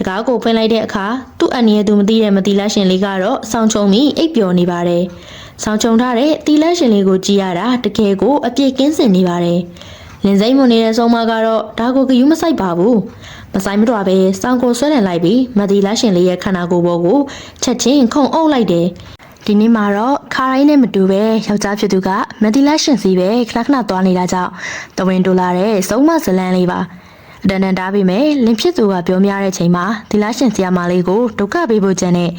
တကားကိုဖွင့်လိုက်တဲ့အခါသူ့အန်ရဲ့သူမသိတဲ့မတိလရှင်လေးကတော့စောင်းချုံပြီးအိပ်ပျော်နေပါတယ်။စောင်းချုံထားတဲ့တီလရှင်လေးကိုကြည့်ရတာတကယ်ကိုအပြည့်ကင်းစင်နေပါတယ်။လင်စိမ့်မွန်နေတဲ့ဆုံးမကတော့ဒါကိုဂယုမဆိုင်ပါဘူး။မဆိုင်မတော့ပဲစောင်းကိုဆွဲလန်လိုက်ပြီးမတိလရှင်လေးရဲ့ခန္ဓာကိုယ်ပေါ်ကိုချက်ချင်းခုံအုပ်လိုက်တယ်။ဒီနေ့မှာတော့ခါရိုင်းနဲ့မတူပဲယောက်ျားဖြစ်သူကမတိလရှင်စီပဲခဏခဏသွားနေတာကြောင့်တဝင်းတူလာတဲ့ဆုံးမဇလန်းလေးပါ အတန်တန်တားပြီးမယ်လင်ဖြစ်သူကပြောများတဲ့ချိန်မှာဒီလရှင်ဆီယာမလေးကိုဒုက္ခပေးဖို့ကြံတဲ့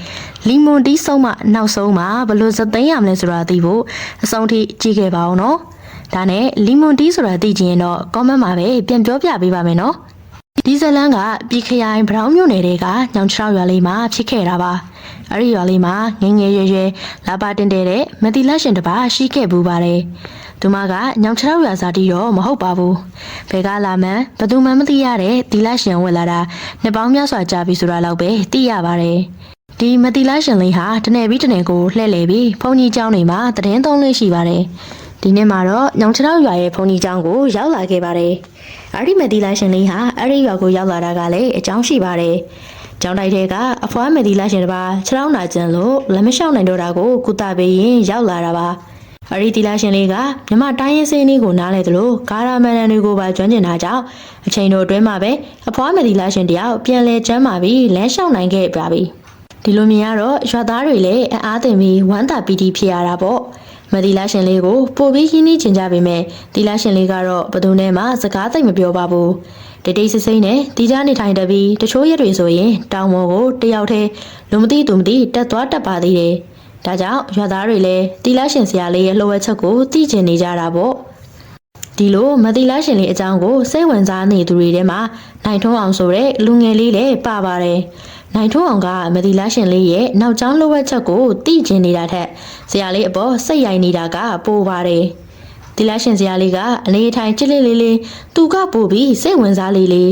လီမွန်တီးဆုံးမနောက်ဆုံးမှာဘလို့စသိမ်းရမလဲဆိုတာသိဖို့အဆုံးထိကြည့်ခဲ့ပါအောင်နော်ဒါနဲ့လီမွန်တီးဆိုတာသိချင်ရင်တော့ comment မှာပဲပြန်ပြောပြပေးပါမယ်နော်ဒီဇလန်ကပြည်ခရိုင်ဘရောင်းမြို့နယ်တွေကညောင်ချောက်ရွာလေးမှာဖြစ်ခဲ့တာပါ။ အဲဒီရွာလေးမှာငယ်ငယ်ရွယ်ရွယ်လာပါတင်တဲ့တဲ့မတိလရှင်တစ်ပါးရှိခဲ့ဘူးပါတယ်။သူမကညောင်ချောက်ရွာစားတီတော့မဟုတ်ပါဘူး။ဘယ်ကလာမှန်းဘယ်သူမှမသိရတဲ့ဒီလရှင်ဝင်လာတာနှစ်ပေါင်းများစွာကြာပြီဆိုတာတော့ပဲသိရပါတယ်။ဒီမတိလရှင်လေးဟာတနယ်ပြီးတနယ်ကိုလှည့်လည်ပြီးဘုံကြီးကျောင်းတွေမှာတည်င်းသုံးလို့ရှိပါတယ်။ဒီနေ့မှာတော့ညောင်ချောက်ရွာရဲ့ဘုံကြီးကျောင်းကိုရောက်လာခဲ့ပါတယ်။အဲ့ဒီမက်ဒီလာရှင်လေးဟာအဲ့ဒီရွာကိုရောက်လာတာကလည်းအကြောင်းရှိပါတယ်။ ကျောင်းတိုက်ထဲကအဖွားမက်ဒီလာရှင်တစ်ပါးခြေထောက်နာကျင်လို့လက်မလျှောက်နိုင်တော့တာကိုကုသပေးရင်ရောက်လာတာပါ။အဲ့ဒီဒီလာရှင်လေးကမြမတိုင်းရင်စင်းလေးကိုနားလဲသလိုဂါရာမန်နန်တွေကိုပါကျွမ်းကျင်တာကြောင့်အချိန်တို့အတွင်းမှာပဲအဖွားမက်ဒီလာရှင်တယောက်ပြန်လဲကျမ်းမာပြီးလမ်းလျှောက်နိုင်ခဲ့ပါပြီ။ဒီလိုမြင်ရတော့ရွာသားတွေလည်းအအားသင်ပြီးဝမ်းသာပီတိဖြစ်ရတာပေါ့။မဒီလာရှင်လေးကိုပို့ပြီးရင်းနှီးချင်ကြပေမဲ့ဒီလာရှင်လေးကတော့ဘယ်သူနဲ့မှစကားသိမ့်မပြောပါဘူး။ တိတ်တိတ်ဆိတ်ဆိတ်နဲ့ဒီကြားနေထိုင်တပြီးတချို့ရက်တွေဆိုရင်တောင်ပေါ်ကိုတယောက်တည်းလူမသိသူမသိတက်သွားတက်ပါသေးတယ်။ဒါကြောင့်ရွာသားတွေလည်းဒီလာရှင်ဆရာလေးရဲ့လှုပ်ဝက်ချက်ကိုသိကျင်နေကြတာပေါ့။ဒီလိုမတိလားရှင်လေးအကြောင်းကိုစိတ်ဝင်စားနေသူတွေထဲမှာနိုင်ထုံးအောင်ဆိုတဲ့လူငယ်လေးလည်းပါပါတယ်။နိုင်ထုံးအောင်ကမတိလားရှင်လေးရဲ့နောက်ကျောင်းလှုပ်ဝက်ချက်ကိုသိကျင်နေတာထက်ဆရာလေးအပေါ်စိတ်ရိုက်နေတာကပိုပါတယ်။ ဒီလားရှင်ဆရာလေးကအလေးထိုင်ချစ်လေးလေးလေးသူကပို့ပြီးစိတ်ဝင်စားလေးလေး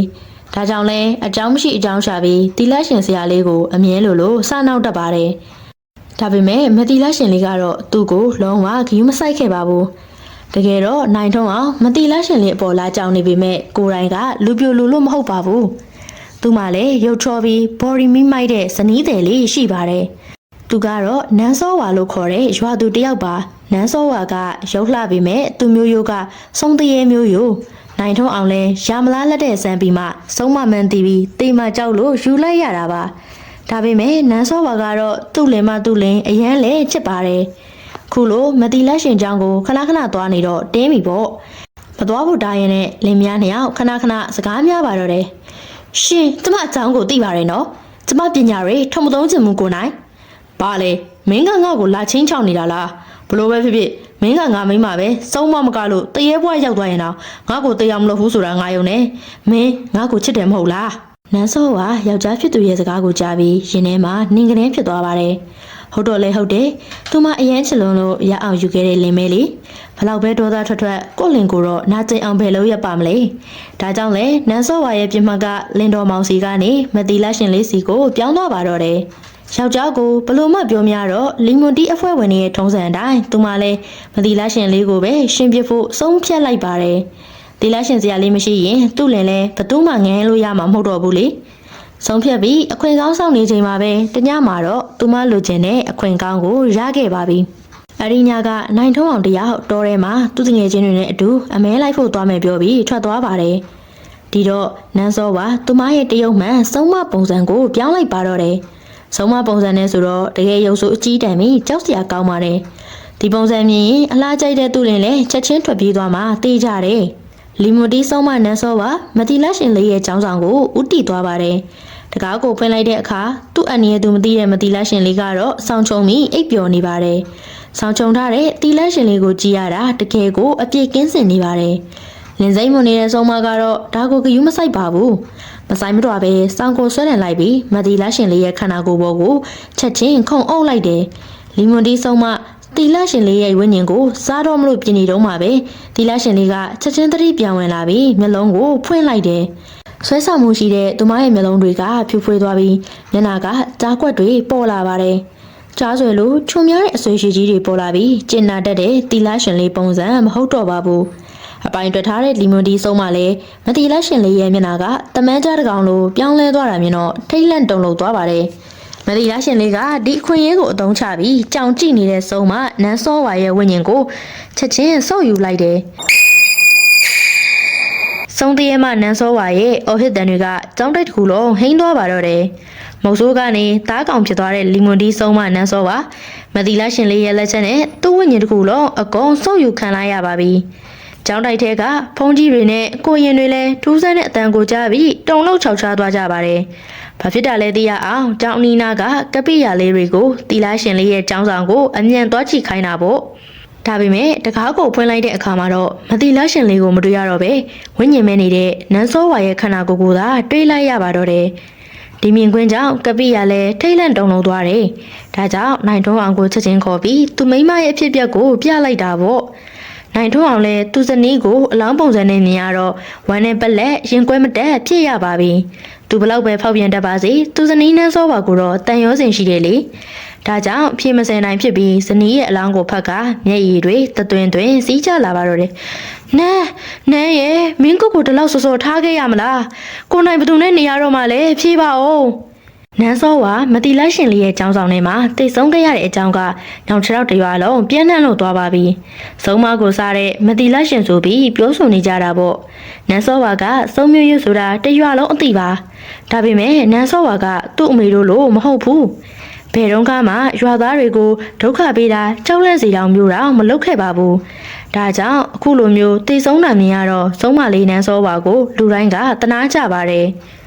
ဒါကြောင့်လဲအကြောင်းမရှိအကြောင်းရှာပြီးဒီလားရှင်ဆရာလေးကိုအမြဲလိုလိုစနောက်တက်ပါတယ်။ဒါပေမဲ့မတိလားရှင်လေးကတော့သူ့ကိုလုံးဝဂရုမစိုက်ခဲ့ပါဘူး။တကယ်တော့နိုင်ထုံးအောင်မတိလားရှင်လေးအပေါ်လာကြောင်နေပေမဲ့ကိုယ်တိုင်ကလူပြိုလူလို့မဟုတ်ပါဘူး။သူမှလည်းရုပ်ချောပြီး body မိမိုက်တဲ့ဇနီးတယ်လေးရှိပါတယ်။ သူကတော့နန်းစောဝါလို့ခေါ်တဲ့ရွာသူတစ်ယောက်ပါ။နန်းစောဝါကရုပ်လှပေမဲ့သူမျိုးရိုးကစုံတရေမျိုးရိုးနိုင်ထုံးအောင်လဲရာမလားလက်တဲ့စံပြီးမှစုံမမှန်တီးပြီးတိမ်မကြောက်လို့ယူလိုက်ရတာပါ။ဒါပေမဲ့နန်းစောဝါကတော့သူ့လင်မသူ့လင်အရန်လဲချစ်ပါတယ်။ခုလိုမတိလက်ရှင်ချောင်းကိုခဏခဏသွားနေတော့တင်းပြီပေါ့မသွားဖို့တားရင်နဲ့လင်မယားနှစ်ယောက်ခဏခဏစကားများပါတော့တယ်ရှင်ကျမအချောင်းကိုသိပါတယ်နော်ကျမပညာတွေထုံမသုံးချင်မှုကိုနိုင် ဘာလဲမင်းကငါ့ကိုလာချင်းချောင်းနေတာလားဘလို့ပဲဖြစ်ဖြစ်မင်းကငါမိမပဲစုံမမကလို့တရေဘွားရောက်သွားရင်တော့ငါ့ကိုတရားမလို့ဘူးဆိုတာငါယုံနေမင်းငါ့ကိုချစ်တယ်မဟုတ်လားနန်းစောကယောက်ျားဖြစ်သူရဲ့စကားကိုကြားပြီးရင်ထဲမှာနှင်းကလေးဖြစ်သွားပါတယ်ဟုတ်တော့လဲဟုတ်တယ်သူမအရန်ချလွန်လို့ရအောင်ယူခဲ့တဲ့လင်မဲလေးဘလောက်ပဲဒေါသထွက်ထွက်ကိုယ့်လင်ကိုတော့နာကျင်အောင်ဘယ်လို့ရပါမလဲဒါကြောင့်လဲနန်းစောဝါရဲ့ပြစ်မှတ်ကလင်တော်မောင်စီကနေမတီလာရှင်လေးစီကိုပြောင်းသွားပါတော့တယ် ယောက်ျားကိုဘလို့မှပြောများတော့လီမွန်တီအဖွဲ့ဝင်တွေရဲ့ထုံးစံအတိုင်းသူမလည်းမတီလာရှင်လေးကိုပဲရှင်ပြဖို့ဆုံးဖြတ်လိုက်ပါတယ်တီလာရှင်စရာလေးမရှိရင်သူ့လင်လဲဘသူမှငန်းလို့ရမှာမဟုတ်တော့ဘူးလေဆုံးဖြတ်ပြီးအခွင့်ကောင်းဆောင်နေချိန်မှာပဲတညမှာတော့သူမလိုချင်တဲ့အခွင့်ကောင်းကိုရခဲ့ပါပြီ။အရီညာကနိုင်ထုံးအောင်တယောက်တော်ထဲမှာသူတငယ်ချင်းတွေနဲ့အတူအမဲလိုက်ဖို့သွားမယ်ပြောပြီးထွက်သွားပါတယ်။ဒီတော့နန်းစောကသူမရဲ့တရုတ်မှန်စုံမပုံစံကိုပြောင်းလိုက်ပါတော့တယ်။ စုံမပုံစံနဲ့ဆိုတော့တကယ်ရုပ်ဆိုအကြီးတန်းပြီးကြောက်စရာကောင်းပါတယ်။ဒီပုံစံမြင်ရင်အလားကြိုက်တဲ့သူလင်လည်းချက်ချင်းထွက်ပြေးသွားမှတေးကြတယ်။လီမိုတီဆုံးမနန်းစောပါမတိလက်ရှင်လေးရဲ့ចောင်းဆောင်ကိုဥတီသွားပါတယ်။တကားကိုဖွင့်လိုက်တဲ့အခါသူ့အန်ရဲ့သူမသိတဲ့မတိလက်ရှင်လေးကတော့စောင်းချုံပြီးအိပ်ပျော်နေပါတယ်။စောင်းချုံထားတဲ့တီလက်ရှင်လေးကိုကြည့်ရတာတကယ်ကိုအပြည့်ကင်းစင်နေပါတယ်။လင်စိမ့်မွန်နေတဲ့ဆုံးမကတော့ဒါကိုဂယုမဆိုင်ပါဘူး။ မဆိုင်မတော့ပဲစောင်းကိုဆွဲလန်လိုက်ပြီးမတိလက်ရှင်လေးရဲ့ခန္ဓာကိုယ်ပေါ်ကိုချက်ချင်းခုံအုပ်လိုက်တယ်။လီမွန်တီဆုံးမတီလာရှင်လေးရဲ့ဝိညာဉ်ကိုစားတော့မလို့ပြင်နေတော့မှပဲတီလာရှင်လေးကချက်ချင်းသတိပြောင်းဝင်လာပြီးမျက်လုံးကိုဖွင့်လိုက်တယ်ဆွဲဆောင်မှုရှိတဲ့သူမရဲ့မျက်လုံးတွေကဖြူဖွေးသွားပြီးမျက်နှာကကြားကွက်တွေပေါ်လာပါတယ်ကြားဆွဲလို့ချုံများတဲ့အဆွေရှိကြီးတွေပေါ်လာပြီးကျင်နာတတ်တဲ့တီလာရှင်လေးပုံစံမဟုတ်တော့ပါဘူး အပိုင်တွက်ထားတဲ့လီမွန်ဒီဆုံးမလဲမတိလက်ရှင်လေးရဲ့မျက်နှာကတမန်းကြားတစ်ကောင်လိုပြောင်းလဲသွားတာမြင်တော့ထိတ်လန့်တုန်လှုပ်သွားပါတယ်မတိလက်ရှင်လေးကဒီအခွင့်အရေးကိုအသုံးချပြီးကြောင်ကြည့်နေတဲ့ဆုံးမနန်းစောဝါရဲ့ဝိညာဉ်ကိုချက်ချင်းစော့ယူလိုက်တယ်ဆုံးတရဲမှနန်းစောဝါရဲ့အော်ဟစ်တန်တွေကကြောင်းတိုက်တစ်ခုလုံးဟိန်းသွားပါတော့တယ်။မုတ်ဆိုးကနေတားကောင်ဖြစ်သွားတဲ့လီမွန်ဒီဆုံးမနန်းစောဝါမတိလာရှင်လေးရဲ့လက်ချက်နဲ့သူ့ဝိညာဉ်တစ်ခုလုံးအကုန်ဆုပ်ယူခံလိုက်ရပါပြီ။ ကြောင်းတိုက်ထဲကဖုန်ကြီးတွေနဲ့ကိုရင်တွေလည်းထူးဆန်းတဲ့အတန်ကိုကြားပြီးတုံလုံးခြောက်ချားသွားကြပါတယ်။ဘာဖြစ်တာလဲသိရအောင်ကြောင်းအနီနာကကပိယာလေးတွေကိုတီလာရှင်လေးရဲ့ကြောင်းဆောင်ကိုအမြန်သွားကြည့်ခိုင်းတာပေါ့။ဒါပေမဲ့တကားကိုဖွင့်လိုက်တဲ့အခါမှာတော့မတိလရှင်လေးကိုမတွေ့ရတော့ပဲဝိညာဉ်မဲနေတဲ့နန်းစောဝါရဲ့ခန္ဓာကိုယ်ကိုသာတွေးလိုက်ရပါတော့တယ်။ဒီမြင်ကွင်းကြောင့်ကပိရလည်းထိတ်လန့်တုန်လှုပ်သွားတယ်။ဒါကြောင့်နိုင်ထွန်းအောင်ကိုချက်ချင်းခေါ်ပြီးသူမိမရဲ့အဖြစ်အပျက်ကိုပြလိုက်တာပေါ့။ နိုင်ထွန်းအောင်လည်းသူ့ဇနီးကိုအလောင်းပုံစံနဲ့မြင်ရတော့ဝမ်းနဲ့ပက်လက်ရင်ကွဲမတက်ဖြစ်ရပါပြီ။သူဘလောက်ပဲဖောက်ပြန်တတ်ပါစေသူဇနီးနန်းစောဝါကိုတော့တန်ရောစင်ရှိတယ်လေ။ဒါကြောင့်ဖြေမစင်နိုင်ဖြစ်ပြီးဇနီးရဲ့အလောင်းကိုဖက်ကမျက်ရည်တွေတသွင်သွင်စီးကျလာပါတော့တယ်။နန်းနန်းရဲ့မင်းကိုကိုတလောက်စောစောထားခဲ့ရမလား။ကိုနိုင်ဘသူနဲ့နေရတော့မှလည်းဖြေပါဦး။ နန်းစောဝါမတိလိုက်ရှင်လေးရဲ့အကြောင်းဆောင်ထဲမှာတိတ်ဆုံးခဲ့ရတဲ့အကြောင်းကနောင်ခြေထောက်တစ်ရွာလုံးပြန့်နှံ့လို့သွားပါပြီ။ဆုံးမကိုစားတဲ့မတိလိုက်ရှင်ဆိုပြီးပြောဆိုနေကြတာပေါ့။နန်းစောဝါကစုံမျိုးရွဆိုတာတစ်ရွာလုံးအသိပါ။ဒါပေမဲ့နန်းစောဝါကသူ့အမေတို့လိုမဟုတ်ဘူး။ဘယ်တော့မှရွာသားတွေကိုဒုက္ခပေးတာကြောက်လန့်စေတောင်မျိုးတော့မလုပ်ခဲ့ပါဘူး။ဒါကြောင့်အခုလိုမျိုးတည်ဆုံးတာမြင်ရတော့ဆုံးမလေးနန်းစောပါကိုလူတိုင်းကတနာကြပါတယ်။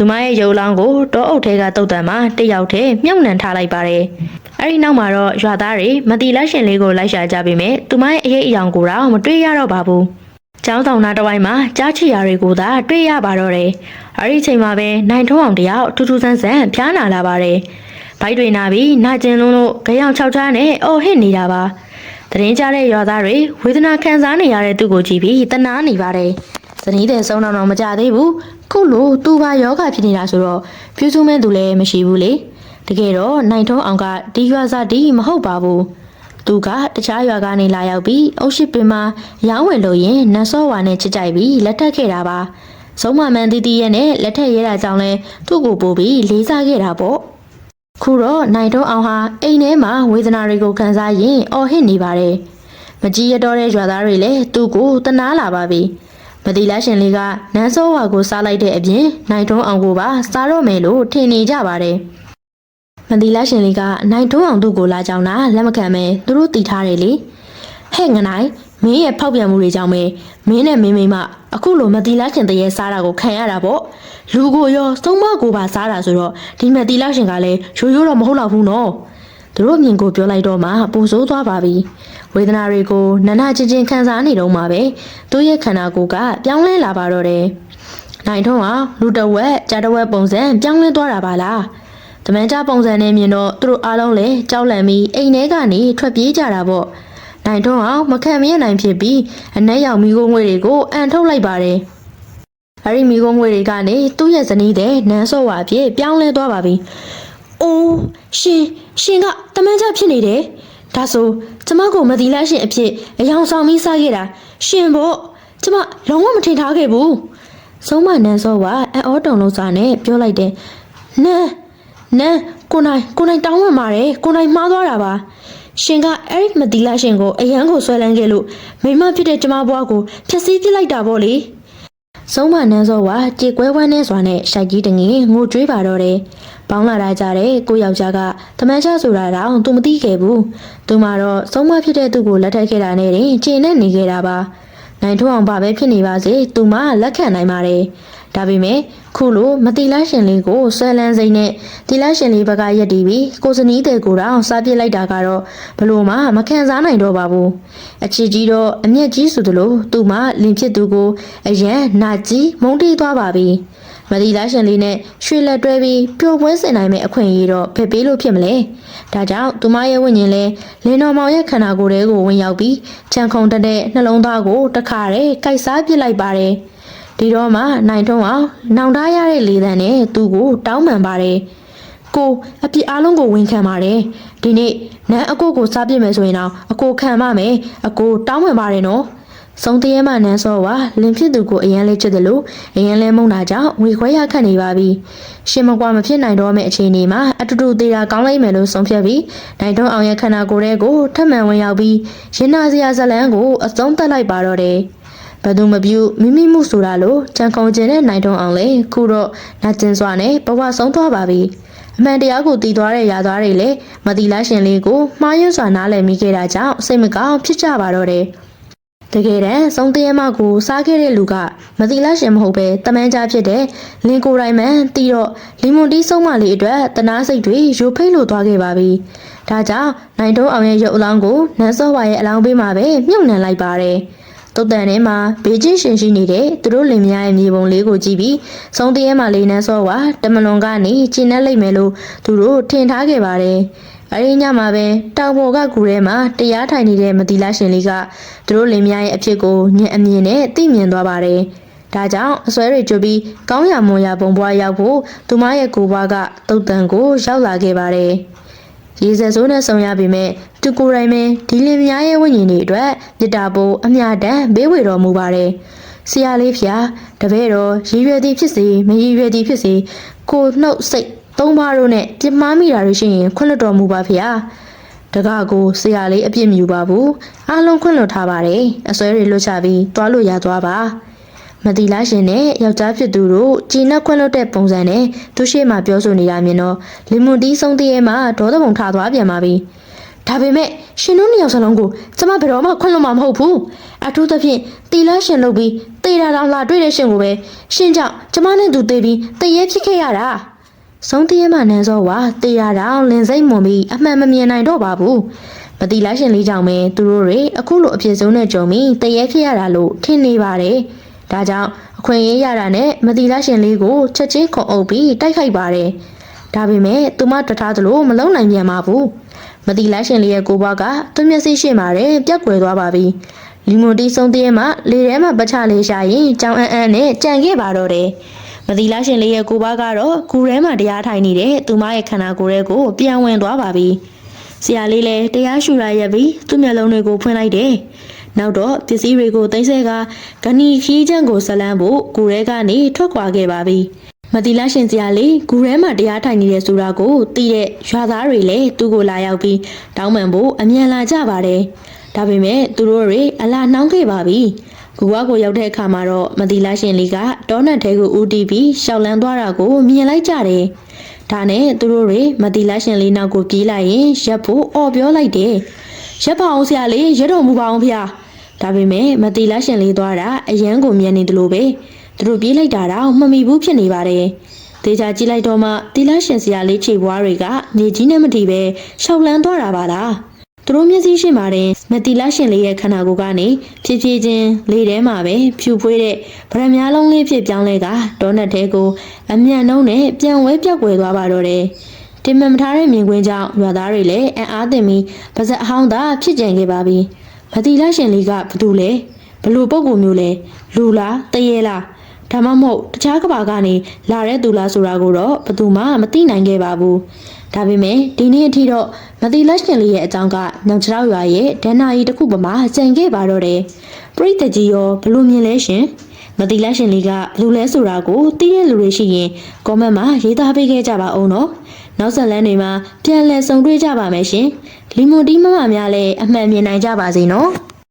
သူမရဲ့ရုပ်လောင်းကိုတောအုပ်ထဲကတုတ်တံမှာတစ်ယောက်တည်းမြုပ်နှံထားလိုက်ပါတယ်။အဲဒီနောက်မှာတော့ရွာသားတွေမတီလက်ရှင်လေးကိုလိုက်ရှာကြပေမဲ့သူမရဲ့အရေးအယောင်ကိုတော့မတွေ့ရတော့ပါဘူး။ကျောင်းဆောင်နာတစ်ဝိုင်းမှာကြားချီယာတွေကိုသာတွေ့ရပါတော့တယ်။အဲဒီအချိန်မှာပဲနိုင်ထုံးအောင်တယောက်ထူးထူးဆန်းဆန်းဖျားနာလာပါတယ်။ဘိုက်တွေနာပြီးနာကျင်လုံးလို့ကြောင်ချောက်ချားနဲ့အော်ဟစ်နေတာပါ။တရင်ကြတဲ့ရွာသားတွေဝေဒနာခံစားနေရတဲ့သူကိုကြည့်ပြီးတနာနေပါတယ်။ဇနီးတဲ့ဆုံးတော့တော့မကြသေးဘူး။ ခုလိုသူပါယောဂဖြစ်နေတာဆိုတော့ပြူးစုမဲ့သူလည်းမရှိဘူးလေ။တကယ်တော့နိုင်ထုံးအောင်ကဒီရွာစားဒီမဟုတ်ပါဘူး။သူကတခြားရွာကနေလာရောက်ပြီးအုတ်ရှိပင်မှာရောင်းဝယ်လို့ရင်နတ်စောဝါနဲ့ချစ်ကြိုက်ပြီးလက်ထပ်ခဲ့တာပါ။ဆုံးမမန်တီတီရဲ့နဲ့လက်ထက်ရဲတာကြောင့်လဲသူ့ကိုပို့ပြီးလေးစားခဲ့တာပေါ့။ခုတော့နိုင်တော့အောင်ဟာအိမ်ထဲမှာဝေဒနာတွေကိုခံစားရင်အော်ဟစ်နေပါတယ်။မကြီးရတော့တဲ့ရွာသားတွေလည်းသူ့ကိုတနာလာပါပြီ။ မတိလားရှင်လေးကနန်းစောဝါကိုစားလိုက်တဲ့အပြင်နိုင်တော့အောင်ကိုပါစားတော့မယ်လို့ထင်နေကြပါတယ်။မန်ဒီလာရှင်လေးကနိုင်ထုံးအောင်သူ့ကိုလာကြောင်းတာလက်မခံပဲသူတို့တီထားတယ်လေဟဲ့ငနိုင်မင်းရဲ့ဖောက်ပြန်မှုတွေကြောင့်ပဲမင်းနဲ့မင်းမိမအခုလိုမန်ဒီလာရှင်တရေစားတာကိုခံရတာပေါ့လူကိုရောစုံမကိုပါစားတာဆိုတော့ဒီမန်ဒီလာရှင်ကလည်းရိုးရိုးတော့မဟုတ်တော့ဘူးနော် သူတို့မြင်ကိုပြောလိုက်တော့မှပူဆိုးသွားပါပြီဝေဒနာတွေကိုနနချင်းချင်းခံစားနေတော့မှပဲသူ့ရဲ့ခန္ဓာကိုယ်ကပြောင်းလဲလာပါတော့တယ်နိုင်ထုံးကလူတစ်ဝက်ကြားတစ်ဝက်ပုံစံပြောင်းလဲသွားတာပါလားတမန်ကြပုံစံနဲ့မြင်တော့သူတို့အားလုံးလည်းကြောက်လန့်ပြီးအိမ်ထဲကနေထွက်ပြေးကြတာပေါ့။နိုင်ထွန်းအောင်မခံမရနိုင်ဖြစ်ပြီးအနက်ရောက်မိခိုးငွေတွေကိုအန်ထုတ်လိုက်ပါတယ်။အဲဒီမိခိုးငွေတွေကနေသူ့ရဲ့ဇနီးတဲ့နန်းစောဝါအဖြစ်ပြောင်းလဲသွားပါပြီ။ အိုးရှင်ရှင်ကတမန်ကြဖြစ်နေတယ်။ဒါဆိုကျမကိုမတိလားရှင်အဖြစ်အယောင်ဆောင်ပြီးစားခဲ့တာရှင်ပေါ့ကျမလုံးဝမထင်ထားခဲ့ဘူး။ဆုံးမနန်းစောကအံ့ဩတုန်လို့စားနဲ့ပြောလိုက်တယ်။နန်းနန်းကိုနိုင်ကိုနိုင်တောင်းဝင်ပါတယ်ကိုနိုင်မှားသွားတာပါရှင်ကအဲ့ဒီမတီလာရှင်ကိုအရန်ကိုဆွဲလန်းခဲ့လို့မိမဖြစ်တဲ့ကျမဘွားကိုဖျက်ဆီးပစ်လိုက်တာပေါ့လေ ဆုံးမနန်းစောကကြေကွဲဝမ်းနေစွာနဲ့ရှိုက်ကြီးတငင်ငိုကြွေးပါတော့တယ်ပေါင်းလာတာကြတဲ့ကိုယောက်ျားကတမန်ချဆိုတာတော့သူမသိခဲ့ဘူးသူမှတော့ဆုံးမဖြစ်တဲ့သူကိုလက်ထပ်ခဲ့တာနဲ့တင်ကျင်နဲ့နေခဲ့တာပါနိုင်ထွန်းအောင်ဘာပဲဖြစ်နေပါစေသူမှလက်ခံနိုင်ပါတယ် ဒါပေမဲ့ခုလိုမတိလားရှင်လေးကိုဆွဲလန်းစိမ့်နဲ့တိလားရှင်လေးဘက်ကရက်တီးပြီးကိုစနီးတဲ့ကိုတော့စားပစ်လိုက်တာကတော့ဘလို့မှမခံစားနိုင်တော့ပါဘူးအချစ်ကြီးတော့အမျက်ကြီးဆိုသလိုသူမှလင်ဖြစ်သူကိုအရန်နာကြီးမုန်းတီးသွားပါပြီမတိလားရှင်လေးနဲ့ရွှေလက်တွဲပြီးပျော်ပွဲဆင်နိုင်မဲ့အခွင့်အရေးတော့ဖယ်ပေးလို့ဖြစ်မလဲဒါကြောင့်သူမရဲ့ဝိညာဉ်လဲလင်းတော်မောင်ရဲ့ခန္ဓာကိုယ်ထဲကိုဝင်ရောက်ပြီးချန်ခုံတက်တဲ့နှလုံးသားကိုတခါတည်းကိုက်စားပစ်လိုက်ပါတယ် ဒီတော့မှနိုင်ထုံးအောင်နောင်တရတဲ့လေတံနဲ့သူ့ကိုတောင်းပန်ပါတယ်ကိုအပြစ်အားလုံးကိုဝန်ခံပါတယ်ဒီနေ့နန်းအကိုကိုစားပြစ်မယ်ဆိုရင်တော့အကိုခံပါမယ်အကိုတောင်းပန်ပါတယ်နော်စုံတရဲမှနန်းစောဝါလင်ဖြစ်သူကိုအရန်လေးချစ်တယ်လို့အရန်လဲမုန်းတာကြောင့်ဝေခွဲရခတ်နေပါပြီရှင်မကွာမဖြစ်နိုင်တော့မယ့်အခြေအနေမှာအတူတူသေးတာကောင်းလိုက်မယ်လို့ဆုံးဖြတ်ပြီးနိုင်တော့အောင်ရဲ့ခန္ဓာကိုယ်ရဲ့ကိုထပ်မံဝင်ရောက်ပြီးရင်နာစရာဇလန်းကိုအဆုံးသတ်လိုက်ပါတော့တယ် ဘယ်သူမပြုမိမိမှုဆိုတာလို့ကြံခုံကျင်တဲ့နိုင်တော့အောင်လေခုတော့နာကျင်စွာနဲ့ဘဝဆုံးသွားပါပြီအမှန်တရားကိုတည်သွားတဲ့ຢာသွားတွေလည်းမတိလားရှင်လေးကိုမှားယွင်းစွာနားလည်မိခဲ့တာကြောင့်စိတ်မကောင်းဖြစ်ကြပါတော့တယ်တကယ်တမ်းစုံတရမကိုစားခဲ့တဲ့လူကမတိလားရှင်မဟုတ်ပဲတမန်ကြားဖြစ်တဲ့လင်ကိုယ်တိုင်မှန်တီးတော့လီမွန်တီးဆုံးမလေးအတွက်တနာစိတ်တွေရိုဖိတ်လို့သွားခဲ့ပါပြီ။ဒါကြောင့်နိုင်တုံးအောင်ရဲ့ရုပ်အလောင်းကိုနန်းစောဝါရဲ့အလောင်းပေးမှာပဲမြုပ်နှံလိုက်ပါတယ်။ တုတ်တန်ထဲမှာဘေးချင်းရှင်ရှိနေတဲ့သူတို့လင်မယားရဲ့မြေပုံလေးကိုကြည့်ပြီးစုံတရမလေးနန်းစောဝါတမလွန်ကနေကျင်းနှက်လိုက်မယ်လို့သူတို့ထင်ထားခဲ့ပါတယ်။အရင်းညမှာပဲတောင်ပေါ်ကကူထဲမှာတရားထိုင်နေတဲ့မတိလားရှင်လေးကသူတို့လင်မယားရဲ့အဖြစ်ကိုညံအမြင်နဲ့သိမြင်သွားပါတယ်။ဒါကြောင့်အစွဲတွေကျွတ်ပြီးကောင်းရမွန်ရပုံပွားရောက်ဖို့သူမရဲ့ကိုယ်ပွားကတုတ်တန်ကိုရောက်လာခဲ့ပါတယ်။ရေစက်ဆိုးနဲ့ဆုံရပေမဲ့ သူကိုယ်တိုင်ပဲဒီလင်မယားရဲ့ဝိညာဉ်တွေအတွက်မြစ်တာပိုးအမြတမ်းဘေးဝေတော်မူပါတယ်။ဆရာလေးဖျားတပည့်တော်ရည်ရွယ်သည်ဖြစ်စေမရည်ရွယ်သည်ဖြစ်စေကိုယ်နှုတ်စိတ်သုံးပါးတို့နဲ့ပြစ်မှားမိတာတွေရှိရင်ခွင့်လွှတ်တော်မူပါဗျာတကားကိုဆရာလေးအပြစ်မယူပါဘူးအားလုံးခွင့်လွှတ်ထားပါတယ်အစွဲတွေလွတ်ချပြီးသွားလို့ရသွားပါမတိလားရှင်နဲ့ယောက်ျားဖြစ်သူတို့ကြည်နှက်ခွင့်လွှတ်တဲ့ပုံစံနဲ့သူရှိမှပြောဆိုနေတာမြင်တော့လီမွန်တီးဆုံးတည်းရဲ့မှာဒေါသပုံထားသွားပြန်ပါပြီ ဒါပေမဲ့ရှင်တို့နှစ်ယောက်စလုံးကိုကျမဘယ်တော့မှခွင့်လွှတ်မှာမဟုတ်ဘူးအထူးသဖြင့်တီလားရှင်လုပ်ပြီးတေတာတောင်လာတွေ့တဲ့ရှင်ကိုပဲရှင်ကြောင့်ကျမနဲ့သူတေးပြီးတရေဖြစ်ခဲ့ရတာဆုံးတရမနန်းစောဝါတေရတောင်လင်စိတ်မွန်ပြီးအမှန်မမြင်နိုင်တော့ပါဘူးမတိလားရှင်လေးကြောင့်ပဲသူတို့တွေအခုလိုအဖြစ်ဆုံးနဲ့ကြုံပြီးတရေဖြစ်ရတာလို့ထင်နေပါတယ်ဒါကြောင့်အခွင့်အရေးရတာနဲ့မတိလားရှင်လေးကိုချက်ချင်းခုံအုပ်ပြီးတိုက်ခိုက်ပါတယ်ဒါပေမဲ့သူမတထားသလိုမလုံနိုင်ပြန်ပါဘူး မတိလားရှင်လေးရဲ့ကိုယ်ဘွားကသူမျက်စိရှိမှတယ်ပြက်ကွယ်သွားပါပြီလီမွန်တီဆုံးတရမလေထဲမှာပချလေးရှာရင်ကြောင်အန်းအန်းနဲ့ကြံခဲ့ပါတော့တယ်မတိလားရှင်လေးရဲ့ကိုပါကတော့ကူထဲမှာတရားထိုင်နေတဲ့သူမရဲ့ခန္ဓာကိုယ်ရဲ့ကိုပြန်ဝင်သွားပါပြီ။ဆရာလေးလည်းတရားရှူရရက်ပြီးသူ့မျက်လုံးတွေကိုဖွင့်လိုက်တယ်။နောက်တော့ပစ္စည်းတွေကိုသိမ်းဆဲကဂနီခီးချမ်းကိုဆက်လန်းဖို့ကူထဲကနေထွက်ခွာခဲ့ပါပြီ။ မတိလားရှင်ဆရာလေးကူထဲမှာတရားထိုင်နေတဲ့ဆိုတာကိုသိတဲ့ရွာသားတွေလည်းသူ့ကိုလာရောက်ပြီးတောင်းပန်ဖို့အမြန်လာကြပါတယ်။ဒါပေမဲ့သူတို့တွေအလားနှောင်းခဲ့ပါပြီ။ကူဝါကိုရောက်တဲ့အခါမှာတော့မတိလားရှင်လေးကတောနတ်ထဲကိုဦးတီးပြီးရှောက်လန်းသွားတာကိုမြင်လိုက်ကြတယ်။ဒါနဲ့သူတို့တွေမတိလားရှင်လေးနောက်ကိုပြေးလိုက်ရင်ရက်ဖို့အော်ပြောလိုက်တယ်။ရက်ပါအောင်ဆရာလေးရက်တော်မူပါအောင်ဖေ။ဒါပေမဲ့မတိလားရှင်လေးသွားတာအရန်ကိုမြင်နေတယ်လို့ပဲ။ သူတို့ပြေးလိုက်တာတော့မမီဘူးဖြစ်နေပါတယ်။ဒေချာကြည့်လိုက်တော့မှတိလားရှင်ဆရာလေးခြေပွားတွေကမြေကြီးနဲ့မတီပဲရှောက်လန်းသွားတာပါလား။သူတို့မျက်စိရှိပါတယ်မတီလာရှင်လေးရဲ့ခန္ဓာကိုယ်ကနေဖြည်းဖြည်းချင်းလေထဲမှာပဲဖြူဖွေးတဲ့ဗရမ ्या လုံးလေးဖြစ်ပြောင်းလဲကဒေါနတ်တဲကိုအမြန်နှုံးနဲ့ပြန်ဝဲပြောက်ွယ်သွားပါတော့တယ်။တင်မမထားတဲ့မြင်ကွင်းကြောင့်ရွာသားတွေလည်းအံ့အားသင့်ပြီးပါဇက်အဟောင်းသာဖြစ်ကြံခဲ့ပါပြီ။မတီလာရှင်လေးကဘသူလဲဘလို့ပုံကူမျိုးလဲလူလားတရေလား ဒါမှမဟုတ်တခြားကဘာကနေလာတဲ့သူလားဆိုတာကိုတော့ဘသူမှမသိနိုင်ခဲ့ပါဘူး။ဒါပေမဲ့ဒီနေ့အထိတော့မတိလက်ရှင်လေးရဲ့အကြောင်းကညောင်ချောက်ရွာရဲ့ဒဏ္ဍာရီတစ်ခုပမာကြံခဲ့ပါတော့တယ်။ပြိတ္တကြီးရောဘလို့မြင်လဲရှင်။မတိလက်ရှင်လေးကဘလို့လဲဆိုတာကိုသိတဲ့လူတွေရှိရင်ကောမန့်မှာရေးသားပေးခဲ့ကြပါအောင်နော်။နောက်ဆက်လန်းတွေမှာပြန်လည်ဆုံတွေ့ကြပါမယ်ရှင်။လီမွန်တီးမမများလည်းအမှန်မြင်နိုင်ကြပါစေနော်။